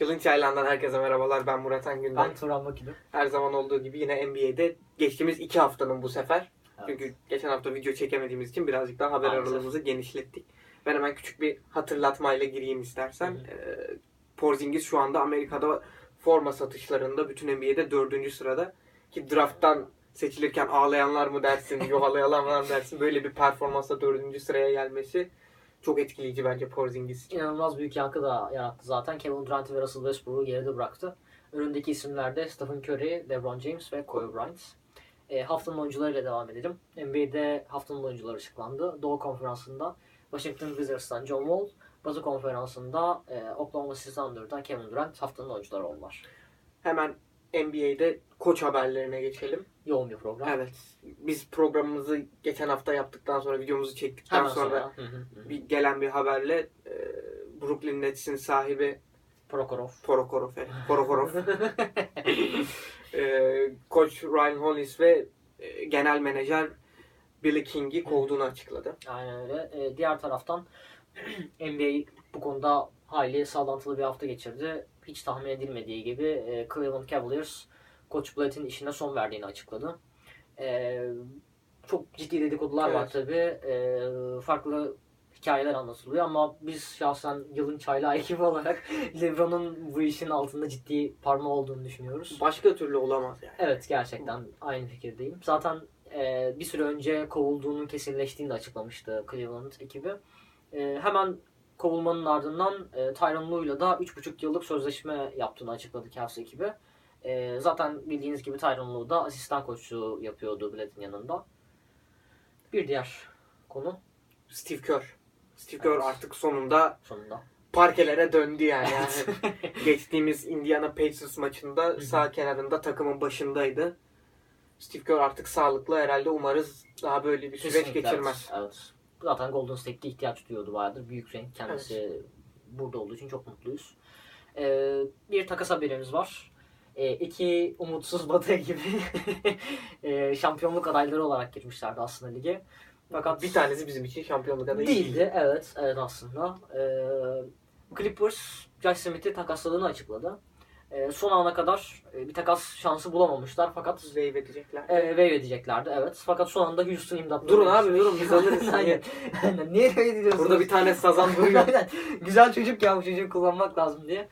Kılınç Aylan'dan herkese merhabalar. Ben Murat Engünden. Ben Turan Bakil'im. Her zaman olduğu gibi yine NBA'de geçtiğimiz iki haftanın bu sefer. Evet. Çünkü geçen hafta video çekemediğimiz için birazcık daha haber Maalesef. aralığımızı genişlettik. Ben hemen küçük bir hatırlatmayla gireyim istersen. Ee, Porzingis şu anda Amerika'da forma satışlarında bütün NBA'de dördüncü sırada. Ki drafttan seçilirken ağlayanlar mı dersin, yuhalayanlar mı dersin böyle bir performansla dördüncü sıraya gelmesi çok etkileyici bence Porzingis. İnanılmaz büyük yankı da yarattı zaten. Kevin Durant ve Russell Westbrook'u geride bıraktı. Önündeki isimler de Stephen Curry, LeBron James ve Kobe Bryant. E, haftanın oyuncularıyla devam edelim. NBA'de haftanın oyuncuları açıklandı. Doğu Konferansı'nda Washington Wizards'tan John Wall, Batı Konferansı'nda e, Oklahoma City Thunder'dan Kevin Durant haftanın oyuncuları oldular. Hemen NBA'de koç haberlerine geçelim. Yoğun bir program. Evet. Biz programımızı geçen hafta yaptıktan sonra videomuzu çektikten Hemen sonra, sonra. Hı hı hı. bir gelen bir haberle e, Brooklyn Nets'in sahibi Prokhorov. Porokorov, evet, Porokorov, e, koç Ryan Hollis ve e, genel menajer Billy King'i kovduğunu açıkladı. Aynen öyle. Ee, diğer taraftan NBA bu konuda hayli sallantılı bir hafta geçirdi. Hiç tahmin edilmediği gibi e, Cleveland Cavaliers Koç Blatt'in işine son verdiğini açıkladı. Ee, çok ciddi dedikodular var Evet. tabi. farklı hikayeler anlatılıyor ama biz şahsen yılın çaylağı ekibi olarak LeBron'un bu işin altında ciddi parmağı olduğunu düşünüyoruz. Başka türlü olamaz yani. Evet gerçekten aynı fikirdeyim. Zaten e, bir süre önce kovulduğunun kesinleştiğini de açıklamıştı Cleveland ekibi. E, hemen kovulmanın ardından e, Tyronn Lue'yla da 3,5 yıllık sözleşme yaptığını açıkladı Cavs ekibi. E, zaten bildiğiniz gibi Tyronn Lue da asistan koçluğu yapıyordu Blatt'in yanında. Bir diğer konu Steve Kerr. Steve Kerr Evet. artık sonunda sonunda. parkelere döndü yani. yani geçtiğimiz Indiana Pacers maçında sağ kenarında takımın başındaydı. Steve Kerr artık sağlıklı herhalde umarız daha böyle bir süreç Kesinlikle, geçirmez. Evet. Zaten Golden State'de ihtiyaç duyuyordu bayağıdır. Büyük renk kendisi burada olduğu için çok mutluyuz. Ee, bir takas haberimiz var. Ee, iki umutsuz batı gibi ee, şampiyonluk adayları olarak girmişlerdi aslında lige. Fakat Bir tanesi bizim için şampiyonluk adayı değildi. Evet, evet aslında. Ee, Clippers Josh Smith'i takasladığını açıkladı. Ee, son ana kadar e, bir takas şansı bulamamışlar fakat Wave edecekler. e, wave edeceklerdi evet. Fakat son anda Houston imdatları Durun abi, durun, biz alırız. Aynen. Aynen. Niye wave ediyorsunuz? Burada bir tane sazan duruyor. Aynen. Güzel çocuk ya bu çocuğu kullanmak lazım diye.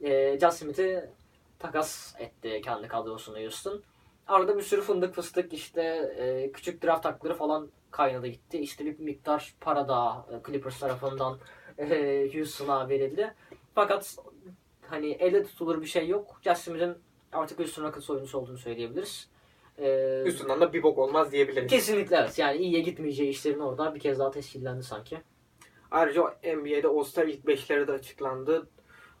E, Josh Smith'i takas etti kendi kadrosuna Houston. Arada bir sürü fındık fıstık işte e, küçük draft hakları falan kaynadı gitti. İşte bir miktar para da e, Clippers tarafından e, Houston'a verildi. Fakat hani elle tutulur bir şey yok. Smith'in artık Houston Rockets oyuncusu olduğunu söyleyebiliriz. E, Üstünden de bir bok olmaz diyebiliriz. Kesinlikle evet. Yani iyiye gitmeyeceği işlerin orada bir kez daha tescillendi sanki. Ayrıca NBA'de All-Star ilk beşleri de açıklandı.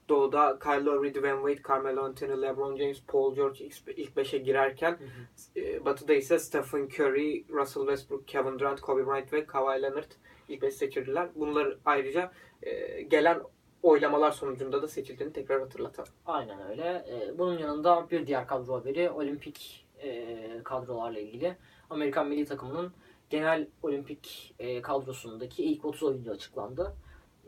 Doğu'da Kyle Lowry, Dwayne Wade, Carmelo Anthony, LeBron James, Paul George ilk- ilk beşe girerken e, Batı'da ise Stephen Curry, Russell Westbrook, Kevin Durant, Kobe Bryant ve Kawhi Leonard ilk beş seçildiler. Bunlar ayrıca e, gelen oylamalar sonucunda da seçildiğini tekrar hatırlatalım. Aynen öyle. Ee, bunun yanında bir diğer kadro haberi olimpik e, kadrolarla ilgili. Amerikan milli takımının genel olimpik e, kadrosundaki ilk 30 oyuncu açıklandı.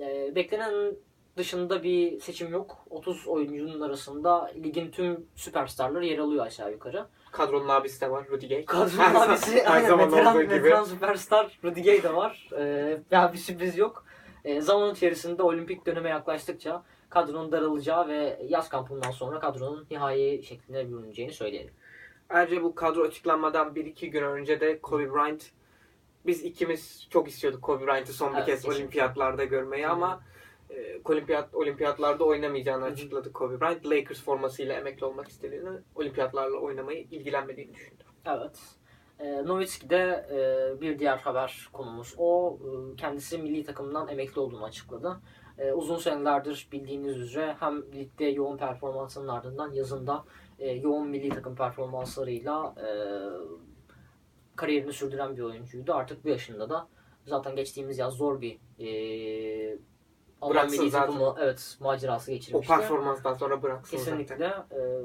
E, beklenen dışında bir seçim yok. 30 oyuncunun arasında ligin tüm süperstarları yer alıyor aşağı yukarı. Kadronun abisi de var Rudy Gay. Kadronun Her- abisi her aynen, zaman veteran, olduğu gibi. veteran süperstar Rudy Gay de var. Ee, ya bir sürpriz yok. Ee, zaman içerisinde olimpik döneme yaklaştıkça kadronun daralacağı ve yaz kampından sonra kadronun nihai şekline bürüneceğini söyleyelim. Ayrıca bu kadro açıklanmadan 1-2 gün önce de Kobe Bryant biz ikimiz çok istiyorduk Kobe Bryant'ı son bir Evet, kez kesinlikle. olimpiyatlarda görmeyi ama e, olimpiyat olimpiyatlarda oynamayacağını Hı hı. açıkladı Kobe Bryant. Lakers formasıyla emekli olmak istediğini, olimpiyatlarla oynamayı ilgilenmediğini düşündü. Evet. Ee, Nowitzki'de e, bir diğer haber konumuz o. E, kendisi milli takımdan emekli olduğunu açıkladı. E, uzun senelerdir bildiğiniz üzere hem ligde yoğun performansının ardından yazında e, yoğun milli takım performanslarıyla e, kariyerini sürdüren bir oyuncuydu. Artık bu yaşında da zaten geçtiğimiz yaz zor bir e, Alman milli takımı evet macerası O geçirmişti. performanstan sonra bıraksın Kesinlikle. zaten. E,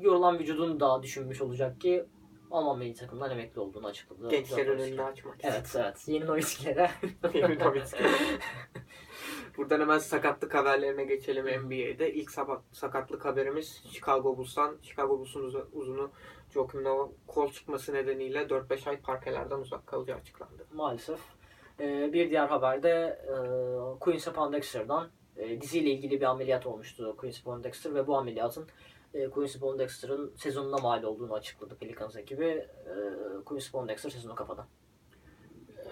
yorulan vücudunu da düşünmüş olacak ki Alman milli takımdan emekli olduğunu açıkladı. Gençlerin Nowitzki. önünü açmak. Evet evet. Yeni Nowitzki'lere. Yeni Nowitzki. Buradan hemen sakatlık haberlerine geçelim NBA'de. İlk sakatlık haberimiz Chicago Bulls'tan. Chicago Bulls'un uz- uzunu Joakim Noah kol çıkması nedeniyle 4-5 ay parkelerden uzak kalacağı açıklandı. Maalesef. Ee, bir diğer haberde e, Quincy Pondexter'dan e, diziyle ilgili bir ameliyat olmuştu Quincy Pondexter ve bu ameliyatın e, Quincy Pondexter'ın sezonuna mal olduğunu açıkladı Pelicans ekibi. E, Quincy Pondexter sezonu kapadı. Ee,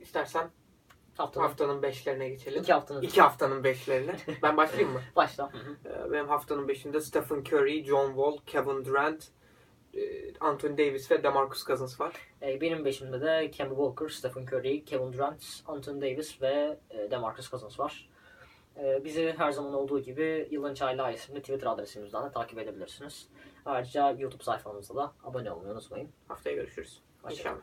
istersen Haftanın haftanın 5'lerine geçelim. iki haftanın İki haftanın 5'lerine. Ben başlayayım mı? başla. Ee, Benim haftanın 5'inde Stephen Curry, John Wall, Kevin Durant, e, Anthony Davis ve DeMarcus Cousins var. E, benim beşimde de Kemba Walker, Stephen Curry, Kevin Durant, Anthony Davis ve e, DeMarcus Cousins var. E, bizi her zaman olduğu gibi Yılın Çayla isimli Twitter adresimizden de takip edebilirsiniz. Ayrıca YouTube sayfamızda da abone olmayı unutmayın. Haftaya görüşürüz. Hoşçakalın.